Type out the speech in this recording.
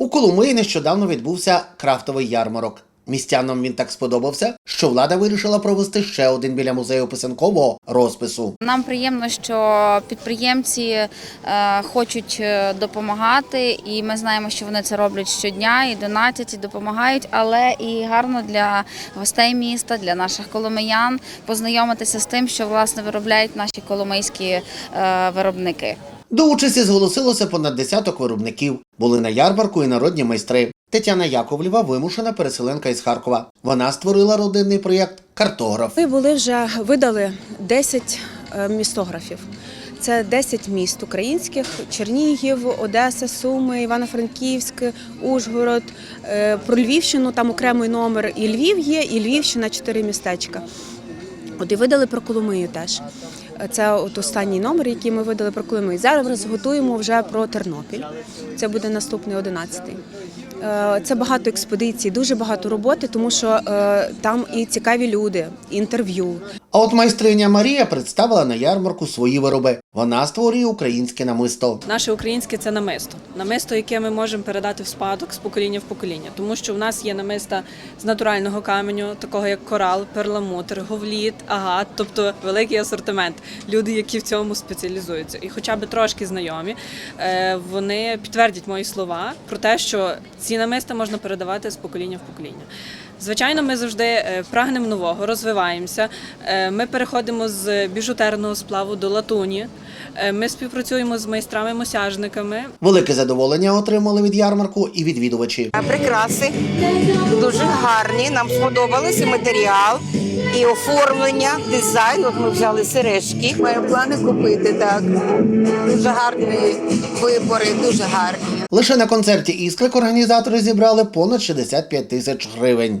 У Коломиї нещодавно відбувся крафтовий ярмарок. Містянам він так сподобався, що влада вирішила провести ще один біля музею писанкового розпису. Нам приємно, що підприємці е, хочуть е, допомагати, і ми знаємо, що вони це роблять щодня і донатять, і допомагають. Але і гарно для гостей міста, для наших коломиян познайомитися з тим, що власне виробляють наші коломийські е, виробники. До участі зголосилося понад десяток виробників. Були на ярмарку і народні майстри. Тетяна Яковлєва вимушена переселенка із Харкова. Вона створила родинний проєкт Картограф. Ми були вже видали 10 е, містографів. Це 10 міст українських: Чернігів, Одеса, Суми, Івано-Франківськ, Ужгород. Е, Про Львівщину там окремий номер. І Львів є, і Львівщина, чотири містечка. От і видали про Коломию теж. Це от останній номер, який ми видали про Коломию. Зараз готуємо вже про Тернопіль. Це буде наступний 11-й. Е, Це багато експедицій, дуже багато роботи, тому що е, там і цікаві люди, інтерв'ю. А от майстриня Марія представила на ярмарку свої вироби. Вона створює українське намисто. Наше українське це намисто. Намисто, яке ми можемо передати в спадок з покоління в покоління. Тому що в нас є намиста з натурального каменю, такого як корал, перламутр, говліт, агат, тобто великий асортимент. Люди, які в цьому спеціалізуються, і хоча б трошки знайомі, е, вони підтвердять мої слова про те, що ці намиста можна передавати з покоління в покоління. Звичайно, ми завжди е, прагнемо нового, розвиваємося. Е, Ми переходимо з біжутерного сплаву до латуні. Е, Ми співпрацюємо з майстрами-мосяжниками. Велике задоволення отримали від ярмарку і відвідувачі. Прикраси дуже гарні. Нам сподобались і матеріал, і оформлення, дизайн. От ми взяли сережки. Маю плани купити так. Дуже гарні вибори, дуже гарні. Лише на концерті Іскрик організатори зібрали понад 65 тисяч гривень.